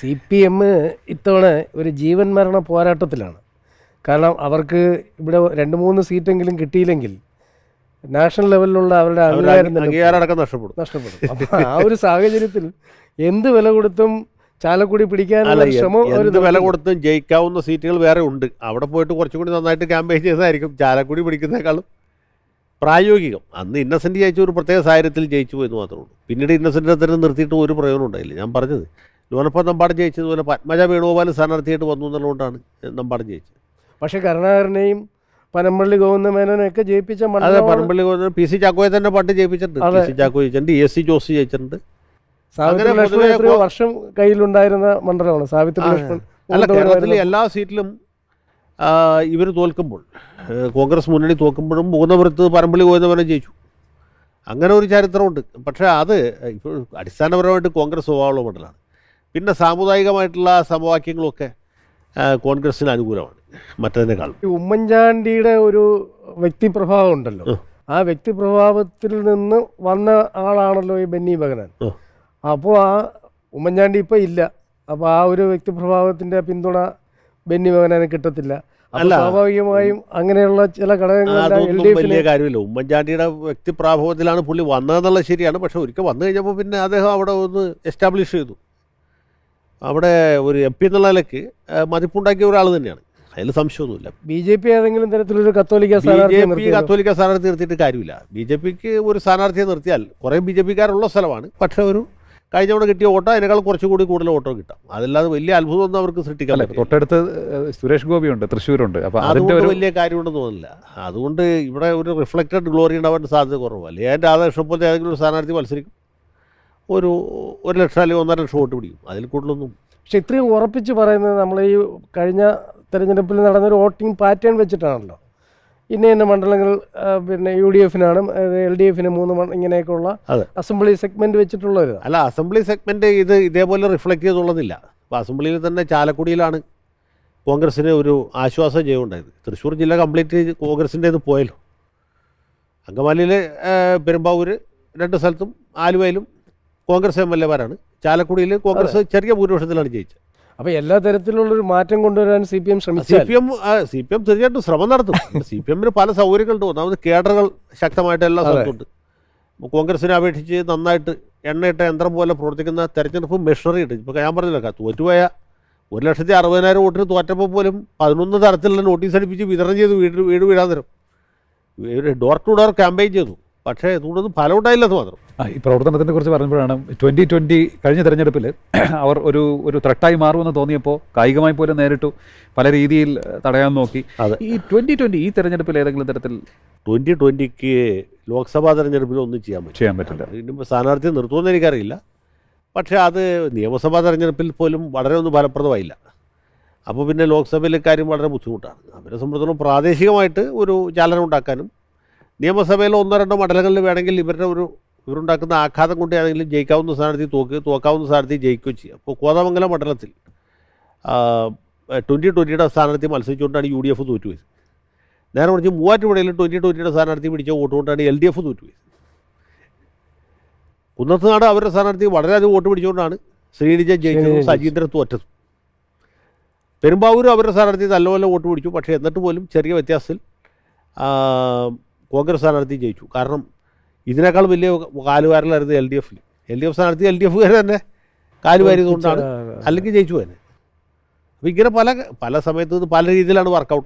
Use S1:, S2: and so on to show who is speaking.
S1: C P M ഇത്തവണ ഒരു ജീവൻ മരണ പോരാട്ടത്തിലാണ്. കാരണം അവർക്ക് ഇവിടെ രണ്ട് മൂന്ന് സീറ്റെങ്കിലും കിട്ടിയില്ലെങ്കിൽ നാഷണൽ ലെവലിലുള്ള അവരുടെ അംഗീകാരം
S2: നഷ്ടപ്പെടും.
S1: നഷ്ടപ്പെടും. ആ ഒരു സാഹചര്യത്തിൽ എന്ത് വില കൊടുത്തും ചാലക്കുടി
S2: പിടിക്കാൻ
S1: പിടിക്കാനുള്ള ശ്രമം
S2: എന്ത് വില കൊടുത്തും ജയിക്കാവുന്ന സീറ്റുകൾ വേറെ ഉണ്ട്. അവിടെ പോയിട്ട് കുറച്ചും കൂടി നന്നായിട്ട് ക്യാമ്പയിൻ ചെയ്തതായിരിക്കും. ചാലക്കുടി പിടിക്കുന്നേക്കാളും പ്രായോഗികം. അന്ന് ഇന്നസെന്റ് ജയിച്ച ഒരു പ്രത്യേക സാഹചര്യത്തിൽ ജയിച്ചു പോയെന്ന് മാത്രമേ ഉള്ളൂ. പിന്നീട് ഇന്നസെന്റിനെ തന്നെ നിർത്തിയിട്ട് ഒരു പ്രയോജനം ഉണ്ടായില്ല. ഞാൻ പറഞ്ഞത് ലോനപ്പം നമ്പാടം ജയിച്ചതുപോലെ പത്മജ വേണുഗോപാൽ സ്ഥാനാർത്ഥിയായിട്ട് വന്നു എന്നുള്ളതുകൊണ്ടാണ് നമ്പാടം ജയിച്ചത്.
S1: പക്ഷേ കരുണാകരനെയും പനമ്പള്ളി ഗോവിന്ദമേനോനെയൊക്കെ ജയിപ്പിച്ച
S2: അതെ പനമ്പള്ളി ഗോവിന്ദൻ പി സി ചാക്കോയെ തന്നെ പണ്ട് ജയിപ്പിച്ചിട്ടുണ്ട് പി. സി ചാക്കോ ജയിച്ചിട്ടുണ്ട് ഇ എസ് സി ജോസ് ജയിച്ചിട്ടുണ്ട്.
S1: സാവിത്രി ലക്ഷ്മൺ എത്രയോ വർഷം കയ്യിലുണ്ടായിരുന്ന മണ്ഡലമാണ്. സാവിത്രി ലക്ഷ്മൺ
S2: അല്ല കേരളത്തിലെ എല്ലാ സീറ്റിലും ഇവർ തോൽക്കുമ്പോൾ കോൺഗ്രസ് മുന്നണി തോൽക്കുമ്പോഴും മൂന്നപുരത്ത് പരമ്പള്ളി ഗോവിന്ദമേനോൻ ജയിച്ചു. അങ്ങനെ ഒരു ചരിത്രമുണ്ട്. പക്ഷേ അത് ഇപ്പോൾ അടിസ്ഥാനപരമായിട്ട് കോൺഗ്രസ് സ്വഭാവമുള്ള മണ്ഡലമാണ്. പിന്നെ സാമുദായികമായിട്ടുള്ള സമവാക്യങ്ങളൊക്കെ കോൺഗ്രസിന് കോൺഗ്രസ്സിന് അനുകൂലമാണ്. മറ്റതിനേക്കാളും
S1: ഈ ഉമ്മൻചാണ്ടിയുടെ ഒരു വ്യക്തിപ്രഭാവം ഉണ്ടല്ലോ. ആ വ്യക്തിപ്രഭാവത്തിൽ നിന്ന് വന്ന ആളാണല്ലോ ഈ ബെന്നി ബഗനാൻ അപ്പോൾ ആ ഉമ്മൻചാണ്ടി ഇപ്പോൾ ഇല്ല. അപ്പോൾ ആ ഒരു വ്യക്തിപ്രഭാവത്തിന്റെ പിന്തുണ ബെന്നി ബഗനാന് കിട്ടത്തില്ല.
S2: അല്ല.
S1: സ്വാഭാവികമായും അങ്ങനെയുള്ള ചില ഘടകങ്ങൾ
S2: വലിയ കാര്യമില്ല. ഉമ്മൻചാണ്ടിയുടെ വ്യക്തിപ്രാഭവത്തിലാണ് പുള്ളി വന്നതെന്നുള്ളത് ശരിയാണ്. പക്ഷെ ഒരിക്കൽ വന്നു കഴിഞ്ഞപ്പോൾ പിന്നെ അദ്ദേഹം അവിടെ ഒന്ന് എസ്റ്റാബ്ലിഷ് ചെയ്തു. അവിടെ ഒരു എം പി എന്നുള്ള നിലയ്ക്ക് മതിപ്പുണ്ടാക്കിയ ഒരാൾ തന്നെയാണ്. അതിൽ സംശയമൊന്നുമില്ല.
S1: ബി ജെ പി ഏതെങ്കിലും തരത്തിലൊരു കത്തോലിക്ക
S2: ബി ജെ പി? കത്തോലിക്ക സ്ഥാനാർത്ഥി നിർത്തിയിട്ട് കാര്യമില്ല. ബി ജെ പിക്ക് ഒരു സ്ഥാനാർത്ഥിയെ നിർത്തിയാൽ കുറേ ബി ജെ പിക്കാരുള്ള സ്ഥലമാണ്. പക്ഷേ ഒരു കഴിഞ്ഞ തവണ കിട്ടിയ ഓട്ടോ അതിനേക്കാൾ കുറച്ചുകൂടി കൂടുതൽ ഓട്ടോ കിട്ടാം. അതല്ലാതെ വലിയ അത്ഭുതമൊന്നും അവർക്ക് സൃഷ്ടിക്കാൻ
S3: തൊട്ടടുത്ത് സുരേഷ് സുരേഷ് ഗോപിയുണ്ട് തൃശ്ശൂരുണ്ട്. അപ്പോൾ
S2: അതുകൊണ്ട്
S3: ഒരു
S2: വലിയ കാര്യമുണ്ടെന്ന് തോന്നുന്നില്ല അതുകൊണ്ട് ഇവിടെ ഒരു റിഫ്ലക്റ്റഡ് ഗ്ലോറി ഉണ്ടാവാൻ സാധ്യത കുറവാണ് അല്ലെങ്കിൽ രാധാകൃഷ്ണൻ പോലത്തെ ഏതെങ്കിലും ഒരു സ്ഥാനാർത്ഥി മത്സരിക്കും. ഒരു ഒരു ലക്ഷം അല്ലെങ്കിൽ ഒന്നര ലക്ഷം വോട്ട് പിടിക്കും. അതിൽ കൂടുതലൊന്നും
S1: പക്ഷെ ഇത്രയും ഉറപ്പിച്ച് പറയുന്നത് നമ്മൾ ഈ കഴിഞ്ഞ തെരഞ്ഞെടുപ്പിൽ നടന്നൊരു വോട്ടിംഗ് പാറ്റേൺ വെച്ചിട്ടാണല്ലോ. ഇന്ന ഇന്ന മണ്ഡലങ്ങൾ പിന്നെ യു ഡി എഫിനാണ് എൽ ഡി എഫിന് മൂന്ന് ഇങ്ങനെയൊക്കെയുള്ള അസംബ്ലി സെഗ്മെന്റ് വെച്ചിട്ടുള്ള ഒരു
S2: അല്ല അസംബ്ലി സെഗ്മെന്റ് ഇത് ഇതേപോലെ റിഫ്ലക്റ്റ് ചെയ്തുള്ളതില്ല. അപ്പോൾ അസംബ്ലിയിൽ തന്നെ ചാലക്കുടിയിലാണ് കോൺഗ്രസ്സിന് ഒരു ആശ്വാസം ചെയ്യുണ്ടായത് തൃശ്ശൂർ ജില്ല കംപ്ലീറ്റ് കോൺഗ്രസിന്റെ ഇത് പോയല്ലോ. അങ്കമാലിയിൽ പെരുമ്പാവൂർ രണ്ട് സ്ഥലത്തും ആലുവയിലും കോൺഗ്രസ് എം എൽ എമാരാണ്. ചാലക്കുടിയിൽ കോൺഗ്രസ് ചെറിയ ഭൂരിപക്ഷത്തിലാണ് ജയിച്ചത്.
S1: അപ്പൊ എല്ലാ തരത്തിലുള്ള ഒരു മാറ്റം കൊണ്ടുവരാൻ സി പി എം
S2: ശ്രമിച്ചു
S1: C
S2: P M C P M തീർച്ചയായിട്ടും ശ്രമം നടത്തും. സി പി എമ്മിന് പല സൗകര്യങ്ങളുണ്ട്. ഒന്നാമത് കേഡറുകൾ ശക്തമായിട്ട് എല്ലാ. സ്ഥലത്തുണ്ട് കോൺഗ്രസിനെ അപേക്ഷിച്ച് നന്നായിട്ട് എണ്ണയിട്ട യന്ത്രം പോലെ പ്രവർത്തിക്കുന്ന തെരഞ്ഞെടുപ്പ് മെഷീനറി ഉണ്ട്. ഇപ്പോൾ ഞാൻ പറഞ്ഞില്ല തോറ്റുപോയ ഒരു ലക്ഷത്തി അറുപതിനായിരം വോട്ടിന് തോറ്റപ്പോൾ പോലും പതിനൊന്ന് തരത്തിലുള്ള നോട്ടീസ് അടിപ്പിച്ച് വിതരണം ചെയ്തു വീട് വീട് വീടാൻ തരും ഡോർ ടു ഡോർ ക്യാമ്പയിൻ ചെയ്തു. പക്ഷേ ഇതുകൊണ്ടൊന്നും ഫലം അത് മാത്രം.
S3: ഈ പ്രവർത്തനത്തിനെ കുറിച്ച് പറഞ്ഞപ്പോഴാണ് ട്വന്റി ട്വന്റി കഴിഞ്ഞ തെരഞ്ഞെടുപ്പിൽ അവർ ഒരു ഒരു ത്രട്ടായി മാറുമെന്ന് തോന്നിയപ്പോൾ കായികമായി പോലും നേരിട്ടു. പല രീതിയിൽ തടയാൻ നോക്കി.
S2: അതെ.
S3: ഈ ട്വന്റി ട്വന്റി ഈ തെരഞ്ഞെടുപ്പിൽ ഏതെങ്കിലും തരത്തിൽ
S2: ട്വന്റി ട്വന്റിക്ക് ലോക്സഭാ തെരഞ്ഞെടുപ്പിൽ ഒന്നും ചെയ്യാൻ പറ്റും
S3: ചെയ്യാൻ പറ്റില്ല.
S2: ഇനിയിപ്പോൾ സ്ഥാനാർത്ഥി നിർത്തുമെന്ന് എനിക്കറിയില്ല. പക്ഷേ അത് നിയമസഭാ തെരഞ്ഞെടുപ്പിൽ പോലും വളരെ ഒന്നും ഫലപ്രദമായില്ല. അപ്പോൾ പിന്നെ ലോക്സഭയിലെ കാര്യം വളരെ ബുദ്ധിമുട്ടാണ്. അവരെ സംബന്ധിച്ചിടത്തോളം പ്രാദേശികമായിട്ട് ഒരു ചാലനം ഉണ്ടാക്കാനും നിയമസഭയിൽ ഒന്നോ രണ്ടോ മണ്ഡലങ്ങളിൽ വേണമെങ്കിൽ ഇവരുടെ ഒരു ഇവരുണ്ടാക്കുന്ന ആഘാതം കൊണ്ട് ഏതെങ്കിലും ജയിക്കാവുന്ന സ്ഥാനാർത്ഥി തോക്ക് തോക്കാവുന്ന സ്ഥാനാർത്ഥി ജയിക്കുകയും ചെയ്യും. അപ്പോൾ കോതമംഗലം മണ്ഡലത്തിൽ ട്വന്റി ട്വന്റിയുടെ സ്ഥാനാർത്ഥി മത്സരിച്ചുകൊണ്ടാണ് യു ഡി എഫ് തോറ്റുപോയത്. നേരെ മറിച്ച് മൂവാറ്റുപുഴയിൽ ട്വന്റി ട്വന്റിയുടെ സ്ഥാനാർത്ഥി പിടിച്ച വോട്ട് കൊണ്ടാണ് എൽ ഡി എഫ് തോറ്റുപോയത്. കുന്നത്തുനാട് അവരുടെ സ്ഥാനാർത്ഥി വളരെയധികം വോട്ട് പിടിച്ചുകൊണ്ടാണ് ശ്രീനിജ ജയിച്ചതും
S1: സജീന്ദ്ര
S2: സജീന്ദ്രൻ തോറ്റതും പെരുമ്പാവൂരും അവരുടെ സ്ഥാനാർത്ഥി നല്ലപോലെ വോട്ട് പിടിച്ചു. പക്ഷേ എന്നിട്ട് പോലും ചെറിയ വ്യത്യാസത്തിൽ കോൺഗ്രസ് സ്ഥാനാർത്ഥി ജയിച്ചു. കാരണം ഇതിനേക്കാൾ വലിയ കാലുവാരലായിരുന്നു എൽ ഡി എഫിൽ എൽ ഡി എഫ് സ്ഥാനാർത്ഥി എൽ ഡി എഫുകാർ തന്നെ കാലുവാരിയതുകൊണ്ടാണ് അല്ലെങ്കിൽ ജയിച്ചു തന്നെ അപ്പോൾ ഇങ്ങനെ പല പല സമയത്ത് പല രീതിയിലാണ് വർക്കൗട്ട്